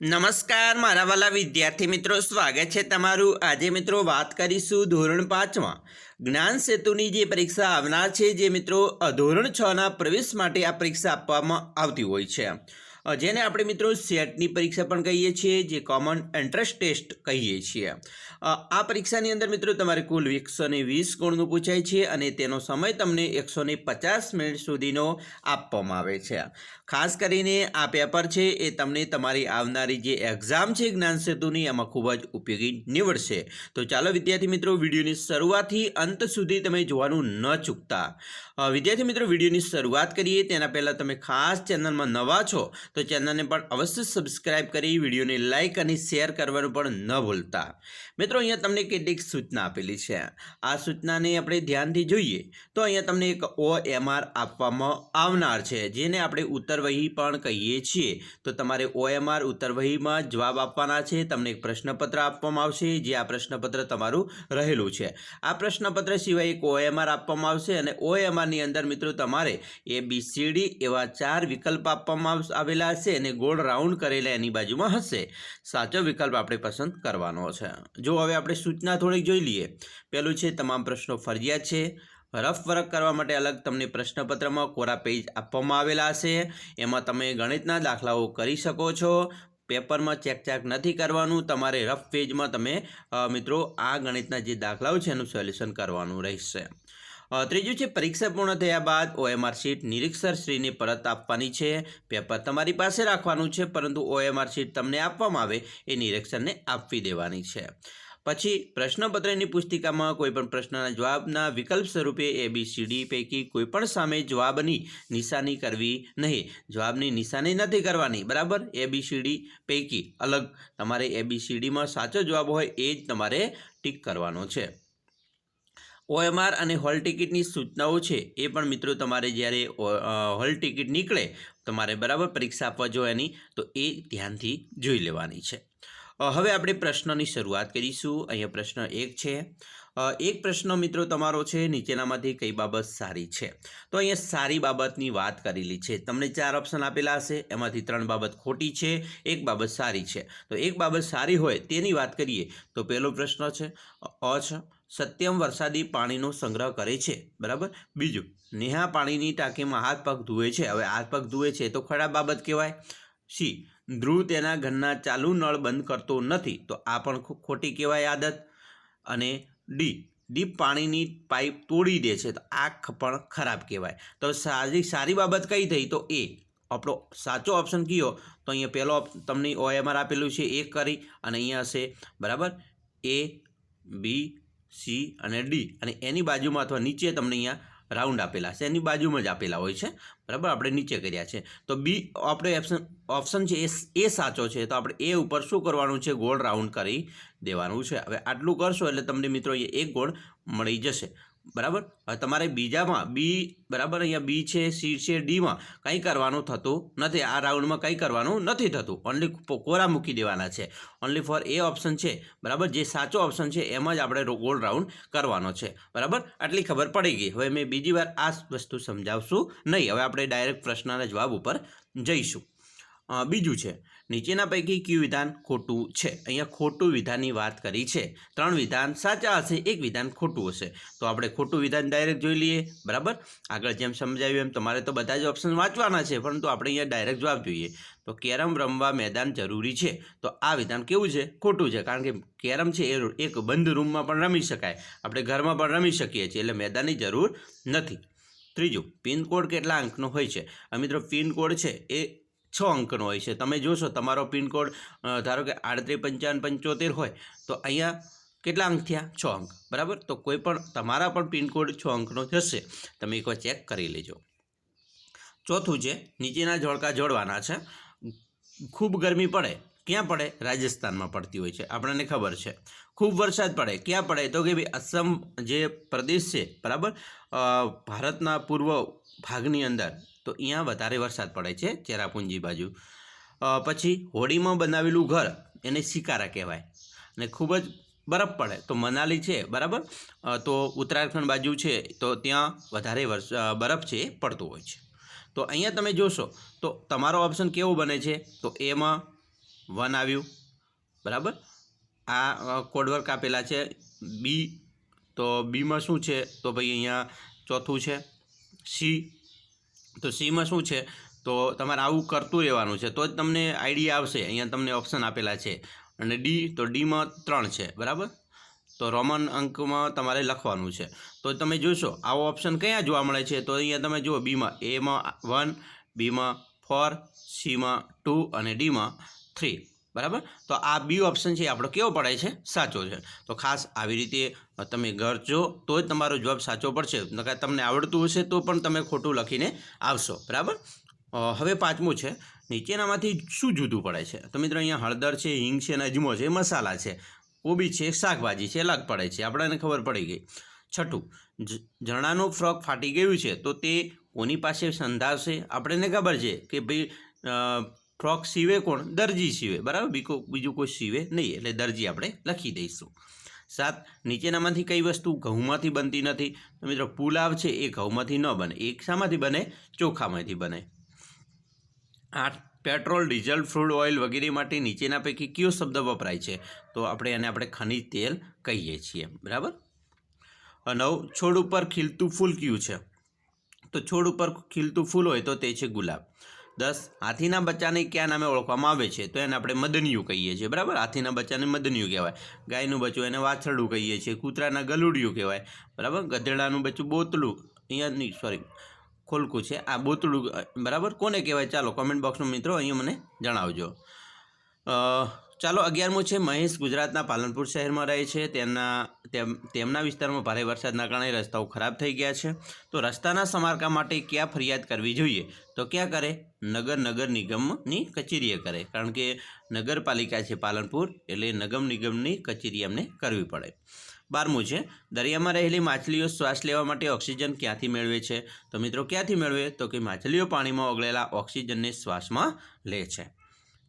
નમસ્કાર, મારા વાલા વિદ્યાર્થી મિત્રો. સ્વાગત છે તમારું. આજે મિત્રો વાત કરીશું ધોરણ પાંચમાં. જ્ઞાન સેતુની જે પરીક્ષા આવનાર છે, જે મિત્રો ધોરણ છના પ્રવેશ માટે આ પરીક્ષા આપવામાં આવતી હોય છે. જેને આપણે મિત્રો સેટની પરીક્ષા પણ કહીએ છીએ, જે કોમન એન્ટ્રન્સ ટેસ્ટ કહીએ છીએ. આ પરીક્ષાની અંદર મિત્રો તમારે કુલ એકસો ને વીસ ગુણનું પૂછાય છે અને તેનો સમય તમને એકસો પચાસ મિનિટ સુધીનો આપવામાં આવે છે. ખાસ કરીને આ પેપર છે એ તમને તમારી આવનારી જે એક્ઝામ છે જ્ઞાન સેતુની એમાં ખૂબ જ ઉપયોગી નીવડશે. તો ચાલો વિદ્યાર્થી મિત્રો વિડીયોની શરૂઆતથી અંત સુધી તમે જોવાનું ન ચૂકતા. વિદ્યાર્થી મિત્રો વિડીયોની શરૂઆત કરીએ. તેના પહેલાં તમે ખાસ ચેનલમાં નવા છો તો ચેનલને પણ અવશ્ય સબસ્ક્રાઇબ કરી, વિડીયોને લાઇક અને શેર કરવાનું પણ ન ભૂલતા. મિત્રો અહીંયા તમને કેટલીક સૂચના આપેલી છે. આ સૂચનાને આપણે ધ્યાનથી જોઈએ તો અહીંયા તમને એક ઓ એમઆર આપવામાં આવનાર છે, જેને આપણે ઉત્તરવહી પણ કહીએ છીએ. તો તમારે ઓએમઆર ઉત્તરવહીમાં જવાબ આપવાના છે. તમને એક પ્રશ્નપત્ર આપવામાં આવશે, જે આ પ્રશ્નપત્ર તમારું રહેલું છે. આ પ્રશ્નપત્ર સિવાય એક ઓએમઆર આપવામાં આવશે અને ઓએમઆરની અંદર મિત્રો તમારે એ બી સી ડી એવા ચાર વિકલ્પ આપવામાં આવેલા હશે અને ગોળ રાઉન્ડ કરેલા એની બાજુમાં હશે. સાચો વિકલ્પ આપણે પસંદ કરવાનો છે. જો હવે આપણે સૂચના થોડીક જોઈ લઈએ. પહેલું છે, તમામ પ્રશ્નો ફરજિયાત છે. રફ વર્ક કરવા માટે અલગ તમને પ્રશ્નપત્રમાં કોરા પેજ આપવામાં આવેલા હશે. એમાં તમે ગણિતના દાખલાઓ કરી શકો છો. પેપરમાં ચેક ચેક નથી કરવાનું. તમારે રફ પેજમાં તમે મિત્રો, આ ગણિતના જે દાખલાઓ છે એનું સોલ્યુશન કરવાનું રહેશે. ત્રીજું છે, પરીક્ષા પૂર્ણ થયા બાદ ઓએમઆર શીટ નિરીક્ષરશ્રીને પરત આપવાની છે. પેપર તમારી પાસે રાખવાનું છે, પરંતુ ઓએમઆર શીટ તમને આપવામાં આવે એ નિરીક્ષરને આપવી દેવાની છે. પછી પ્રશ્નપત્રની પુસ્તિકામાં કોઈપણ પ્રશ્નના જવાબના વિકલ્પ સ્વરૂપે એ બી સી ડી પૈકી કોઈપણ સામે જવાબની નિશાની કરવી નહીં. જવાબની નિશાની નથી કરવાની. બરાબર? એ બી સી ડી પૈકી અલગ. તમારે એ બી સી ડીમાં સાચો જવાબ હોય એ જ તમારે ટીક કરવાનો છે. ઓએમઆર અને હોલ ટિકિટની સૂચનાઓ છે. એ પણ મિત્રો તમારે જ્યારે હોલ ટિકિટ નીકળે, તમારે બરાબર પરીક્ષા આપવા જો એની તો એ ધ્યાનથી જોઈ લેવાની છે. હવે આપણે પ્રશ્નની શરૂઆત કરીશું. અહીંયા પ્રશ્ન એક છે. એક પ્રશ્ન મિત્રો તમારો છે, નીચેનામાંથી કઈ બાબત સારી છે? તો અહીંયા સારી બાબતની વાત કરેલી છે. તમને ચાર ઓપ્શન આપેલા હશે. એમાંથી ત્રણ બાબત ખોટી છે, એક બાબત સારી છે. તો એક બાબત સારી હોય તેની વાત કરીએ તો પહેલો પ્રશ્ન છે, અ, છે, સત્યમ વરસાદી પાણીનો સંગ્રહ કરે છે. બરાબર? બીજું, નેહા પાણીની ટાંકીમાં હાથ પગ ધુએ છે. હવે હાથ પગ ધુએ છે તો ખરાબ બાબત કહેવાય. સી ધ્રુવ તેના ઘરના ચાલુ નળ બંધ કરતો નથી. તો આ પણ ખોટી કહેવાય આદત. અને ડી ડીપ પાણીની પાઇપ તોડી દે છે. તો આ પણ ખરાબ કહેવાય. તો સારી સારી બાબત કઈ થઈ? તો એ. આપણો સાચો ઓપ્શન કયો? તો અહીંયા પહેલો તમને ઓએમઆર આપેલું છે, એ કરી. અને અહીંયા હશે, બરાબર? એ, બી, સી અને ડી. અને એની બાજુમાં અથવા નીચે તમને અહીંયા રાઉન્ડ આપેલા છે. એની બાજુમાં જ આપેલા હોય છે. બરાબર? આપણે નીચે કર્યા છે. તો બી આપણે ઓપ્શન ઓપ્શન છે એ એ સાચો છે. તો આપણે એ ઉપર શું કરવાનું છે? ગોળ રાઉન્ડ કરી દેવાનું છે. હવે આટલું કરશો એટલે તમને મિત્રો એ એક ગોળ મળી જશે. બરાબર? હવે તમારે બીજામાં બી બરાબર? અહીંયા બી છે સી છે ડીમાં કંઈ કરવાનું થતું નથી. આ રાઉન્ડમાં કંઈ કરવાનું નથી થતું. ઓનલી કોરા મૂકી દેવાના છે. ઓનલી ફોર એ ઓપ્શન છે. બરાબર? જે સાચો ઓપ્શન છે, એમાં જ આપણે ગોળ રાઉન્ડ કરવાનો છે. બરાબર? આટલી ખબર પડી ગઈ. હવે મેં બીજી વાર આ વસ્તુ સમજાવશું નહીં. હવે આપણે ડાયરેક્ટ પ્રશ્નના જવાબ ઉપર જઈશું. બીજું છે. નીચેના પૈકી કયું વિધાન ખોટું છે. અહીંયા ખોટું વિધાનની વાત કરી છે. ત્રણ વિધાન સાચા હશે, એક વિધાન ખોટું હશે. તો આપણે ખોટું વિધાન ડાયરેક્ટ જોઈ લઈએ. બરાબર? આગળ જેમ સમજાવ્યું એમ તમારે તો બધા જ ઓપ્શન વાંચવાના છે, પરંતુ આપણે અહીંયા ડાયરેક્ટ જવાબ જોઈએ. તો કેરમ રમવા મેદાન જરૂરી છે. તો આ વિધાન કેવું છે? ખોટું છે. કારણ કે કેરમ છે એ એક બંધ રૂમમાં પણ રમી શકાય. આપણે ઘરમાં પણ રમી શકીએ છીએ, એટલે મેદાનની જરૂર નથી. ત્રીજું, પિનકોડ કેટલા અંકનો હોય છે? આ મિત્રો, પિનકોડ છે એ છ અંકનો હોય છે. તમે જોશો, તમારો પિનકોડ ધારો કે આડત્રીસ, પંચાવન, પંચોતેર હોય, તો અહીંયા કેટલા અંક થયા? છ અંક. બરાબર? તો કોઈ પણ, તમારા પણ પિનકોડ છ અંકનો જશે તમે એકવાર ચેક કરી લેજો. ચોથું છે, નીચેના ઝોળકા જોડવાના છે. ખૂબ ગરમી પડે. ક્યાં પડે? રાજસ્થાનમાં પડતી હોય છે. આપણને ખબર છે. ખૂબ વરસાદ પડે. ક્યાં પડે? તો કે ભાઈ અસમ જે પ્રદેશ છે, બરાબર? ભારતના પૂર્વ ભાગની અંદર તો અહીંયા વધારે વરસાદ પડે છે, ચેરાપુંજી બાજુ. પછી હોડીમાં બનાવેલું ઘર એને શિકારા કહેવાય. અને ખૂબ જ બરફ પડે. તો મનાલી છે, બરાબર? તો ઉત્તરાખંડ બાજુ છે, તો ત્યાં વધારે વર્ષ બરફ છે એ પડતો હોય છે. તો અહીંયા તમે જોશો, તો તમારો ઓપ્શન કેવો બને છે? તો એમાં વન આવ્યું. બરાબર? આ કોડવર્ક આપેલા છે. બી તો બીમાં શું છે? તો ભાઈ અહીંયા ચોથું છે. સી તો સીમાં શું છે? તો તમારે આવું કરતું રહેવાનું છે. તો જ તમને આઈડિયા આવશે. અહીંયા તમને ઓપ્શન આપેલા છે. અને ડી તો ડીમાં ત્રણ છે. બરાબર? તો રોમન અંકમાં તમારે લખવાનું છે. તો તમે જોશો, આવો ઓપ્શન ક્યાં જોવા મળે છે? તો અહીંયા તમે જુઓ બીમાં એમાં વન બીમાં ફોર સીમાં ટુ અને ડીમાં થ્રી, બરાબર? તો આ બી ઓપ્શન છે આપણો કેવો પડે છે? સાચો છે. તો ખાસ આવી રીતે તમે કરજો તો જ તમારો જવાબ સાચો પડશે. નકર તમને આવડતું હશે તો પણ તમે ખોટું લખીને આવશો, બરાબર? હવે પાંચમું છે. નીચેનામાંથી શું જુદું પડે છે? તો મિત્રો અહીંયા હળદર છે, હિંગ છે અને અજમો છે મસાલા છે. કોબી છે, શાકભાજી છે અલગ પડે છે. આપણને ખબર પડી ગઈ. છઠ્ઠું ઝરણાનું ફ્રોક ફાટી ગયું છે, તો તે કોની પાસે સંધાવશે? આપણને ખબર છે કે ભાઈ ફ્રોક સીવે કોણ? દરજી સીવે બરાબર? બીકો, બીજું કોઈ સીવે નહીં. એટલે દરજી આપણે લખી દઈશું. સાત, નીચેનામાંથી કઈ વસ્તુ ઘઉંમાંથી બનતી નથી? તો મિત્રો, પુલાવ છે એ ઘઉંમાંથી ન બને. એ શામાંથી બને, ચોખામાંથી બને. આઠ, પેટ્રોલ, ડીઝલ ફ્રૂડ ઓઇલ વગેરે માટે નીચેના પૈકી કયો શબ્દ વપરાય છે? તો આપણે એને આપણે ખનિજ તેલ કહીએ છીએ. બરાબર? નવ, છોડ ઉપર ખીલતું ફૂલ કયું છે? તો છોડ ઉપર ખીલતું ફૂલ હોય તો તે છે ગુલાબ. દસ. હાથીના બચ્ચાને ક્યાં નામે ઓળખવામાં આવે છે? તો એને આપણે મદનિયું કહીએ છીએ, બરાબર? હાથીના બચ્ચાને મદનિયું કહેવાય. ગાયનું બચ્ચું એને વાછરડું કહીએ છીએ, કૂતરાના ગલુડિયું કહેવાય, બરાબર? ગધેડાનું બચ્ચું બોતલું. અહીંયા નહીં સોરી ખોલકું છે. આ બોતડું બરાબર? કોને કહેવાય? ચાલો કોમેન્ટ બોક્સમાં મિત્રો, અહીંયા મને જણાવજો. ચાલો, અગિયારમું છે, મહેશ ગુજરાતના પાલનપુર શહેરમાં રહે છે. તેમના, તેમ, તેમના વિસ્તારમાં ભારે વરસાદના કારણે રસ્તાઓ ખરાબ થઈ ગયા છે. તો રસ્તાના સમારકામ માટે ક્યાં ફરિયાદ કરવી જોઈએ? તો ક્યાં કરે? નગર નગર નિગમની કચેરીએ કરે. કારણ કે નગરપાલિકા છે પાલનપુર, એટલે નગમ નિગમની કચેરી એમને કરવી પડે. બારમું છે, દરિયામાં રહેલી માછલીઓ શ્વાસ લેવા માટે ઓક્સિજન ક્યાંથી મેળવે છે? તો મિત્રો, ક્યાંથી મેળવે? તો કે માછલીઓ પાણીમાં ઓગળેલા ઓક્સિજનને શ્વાસમાં લે છે.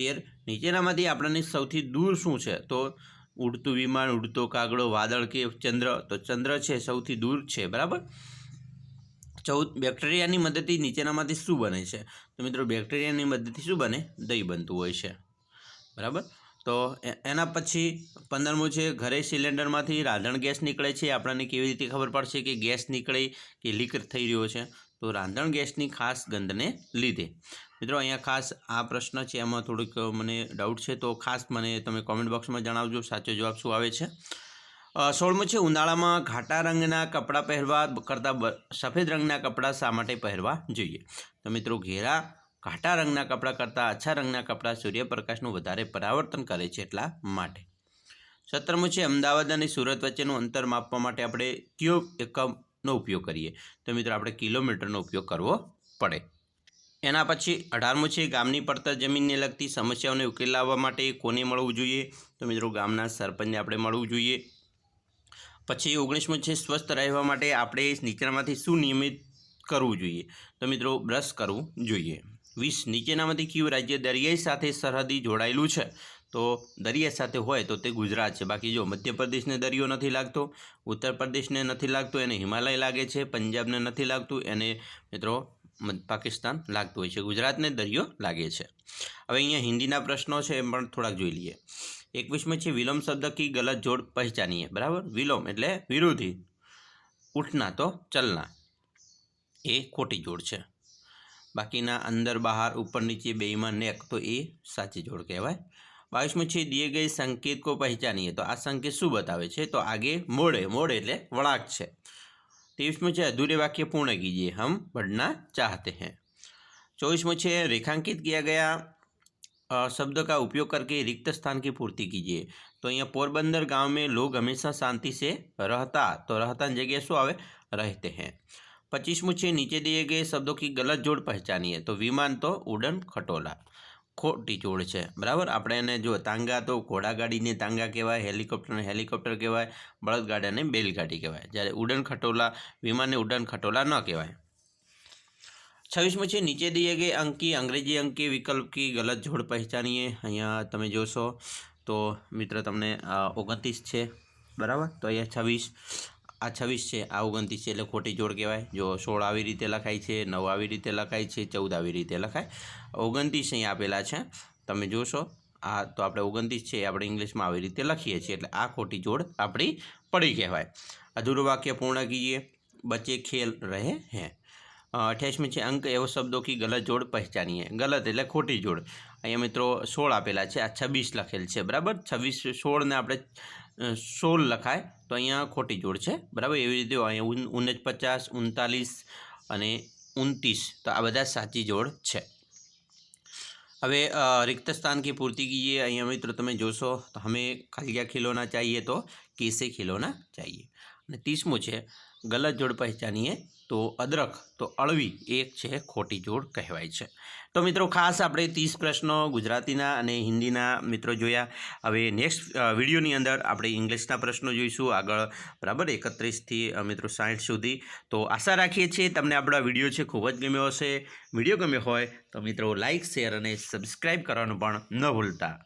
તેર. નીચેનામાંથી આપણને સૌથી દૂર શું છે? તો ઉડતું વિમાન, ઉડતો કાગડો, વાદળ કે ચંદ્ર? તો ચંદ્ર છે સૌથી દૂર છે, બરાબર? ચૌદ, બેક્ટેરિયાની મદદથી નીચેનામાંથી શું બને છે? તો મિત્રો, બેક્ટેરિયાની મદદથી શું બને? દહીં બનતું હોય છે, બરાબર? તો એના પછી પંદરમું છે, ઘરે સિલિન્ડરમાંથી રાંધણ ગેસ નીકળે છે. આપણને કેવી રીતે ખબર પડશે કે ગેસ નીકળે કે લીક થઈ રહ્યો છે? તો રાંધણ ગેસની ખાસ ગંધને લીધે. મિત્રો, અહીંયા ખાસ આ પ્રશ્ન છે, એમાં થોડુંક મને ડાઉટ છે, તો ખાસ મને તમે કોમેન્ટ બોક્સમાં જણાવજો, સાચો જવાબ શું આવે છે. સોળમું છે, ઉનાળામાં ઘાટા રંગના કપડાં પહેરવા કરતાં સફેદ રંગના કપડાં શા માટે પહેરવા જોઈએ? તો મિત્રો, ઘેરા ઘાટા રંગના કપડાં કરતાં આછા રંગના કપડાં સૂર્યપ્રકાશનું વધારે પરાવર્તન કરે છે એટલા માટે. સત્તરમું છે, અમદાવાદ અને સુરત વચ્ચેનું અંતર માપવા માટે આપણે કયો એકમનો ઉપયોગ કરીએ. તો મિત્રો આપણે કિલોમીટરનો ઉપયોગ કરવો પડે. એના પછી અઢારમું છે ગામની પડતર જમીનને લગતી સમસ્યાઓને ઉકેલ લાવવા માટે કોને મળવું જોઈએ? તો મિત્રો ગામના સરપંચને આપણે મળવું જોઈએ. પછી ઓગણીસમું છે સ્વસ્થ રહેવા માટે આપણે નીચેનામાંથી શું નિયમિત કરવું જોઈએ? તો મિત્રો બ્રશ કરવું જોઈએ. વીસ, નીચેનામાંથી કયું રાજ્ય દરિયાઈ સાથે સરહદી જોડાયેલું છે? તો દરિયા સાથે હોય તો તે ગુજરાત છે. બાકી જો મધ્યપ્રદેશને દરિયો નથી લાગતો ઉત્તર પ્રદેશને નથી લાગતો, એને હિમાલય લાગે છે, પંજાબને નથી લાગતું, એને મિત્રો પાકિસ્તાન લાગતું હોય છે. ગુજરાતને દરિયો લાગે છે. હવે અહીંયા હિન્દીના પ્રશ્નો છે એ પણ થોડાક જોઈ લઈએ. એકવીસમાં છે, વિલોમ શબ્દ કી ગલત જોડ પહેચાનીએ. બરાબર? વિલોમ એટલે વિરોધી. ઉઠના તો ચલના. એ ખોટી જોડ છે. બાકીના અંદર બહાર, ઉપર નીચે, બેયમાં નેક તો એ સાચી જોડ કહેવાય. બાવીસમું છે દિયે ગઈ સંકેત કો પહેચાનીએ. तो आ संकेत શું बतावे तो आगे मोड़े मोड़े મોડે એટલે વળાક છે. तेईसवें छे अधूरे वाक्य पूर्ण कीजिए हम बढ़ना चाहते हैं चौबीसवें छे रेखांकित किया गया शब्द का उपयोग करके रिक्त स्थान की पूर्ति कीजिए तो यहाँ पोरबंदर गाँव में लोग हमेशा शांति से रहता तो रहता जगह शो आवे रहते हैं पच्चीस मुझे नीचे दिए गए शब्दों की गलत जोड़ पहचानिए तो विमान तो उड़न खटोला ખોટી જોડ છે. બરાબર? આપણે એને જો તાંગા તો ઘોડાગાડીને તાંગા કહેવાય હેલિકોપ્ટરને હેલિકોપ્ટર કહેવાય બળદગાડાને બેલગાડી કહેવાય. જ્યારે ઉડન ખટોલા, વિમાનને ઉડન ખટોલા ન કહેવાય. છવ્વીસમાં છે, નીચે દઈએ કે અંકી, અંગ્રેજી અંકી, વિકલ્પ કી, ગલત જોડ પહેચાનીએ. અહીંયા તમે જોશો તો મિત્ર તમને ઓગણત્રીસ છે. બરાબર? તો અહીંયા છવ્વીસ. આ છવ્વીસ છે, આ ઓગણત્રીસ છે એટલે ખોટી જોડ કહેવાય. જો સોળ આવી રીતે લખાય છે, નવ આવી રીતે લખાય છે, ચૌદ આવી રીતે લખાય. ઓગણત્રીસ અહીં આપેલા છે. તમે જોશો, આ તો આપણે ઓગણત્રીસ છે આપણે ઇંગ્લિશમાં આવી રીતે લખીએ છીએ. એટલે આ ખોટી જોડ આપણી પડી કહેવાય. અધૂરું વાક્ય પૂર્ણ કીએ બચ્ચે ખેલ રહે હે. અઠ્યાસમી છે, અંક એવો શબ્દો કે ગલત જોડ પહેચાનીએ. ગલત એટલે ખોટી જોડ. અહીંયા મિત્રો સોળ આપેલા છે, આ છવ્વીસ લખેલ છે, બરાબર? છવ્વીસ સોળને આપણે સોળ લખાય, તો અહીંયા ખોટી જોડ છે. બરાબર? એવી રીતે અહીંયા ઉનજ પચાસ ઉનતાલીસ અને ઉનતીસ તો આ બધા સાચી જોડ છે. હવે રિક્ત સ્થાન કે પૂરતી कीजिए અહીંયા મિત્રો તમે જોશો, તો અમે ખાલી ખિલોના ચાહીએ તો, કેસે ખિલોના ચાહીએ. અને ત્રીસમું છે ગલત જોડ પહેચાનીએ તો અદરક તો અળવી, એક છે ખોટી જોડ કહેવાય છે. તો મિત્રો, ખાસ આપણે ત્રીસ પ્રશ્નો ગુજરાતીના અને હિન્દીના મિત્રો જોયા. હવે નેક્સ્ટ વિડીયોની અંદર આપણે ઇંગ્લિશના પ્રશ્નો જોઈશું. આગળ બરાબર એકત્રીસથી મિત્રો સાઠ સુધી. તો આશા રાખીએ છીએ તમને આપણો વીડિયો છે ખૂબ જ ગમ્યો હશે. વીડિયો ગમ્યો હોય તો મિત્રો લાઇક શેર અને સબસ્ક્રાઈબ કરવાનું પણ ન ભૂલતા.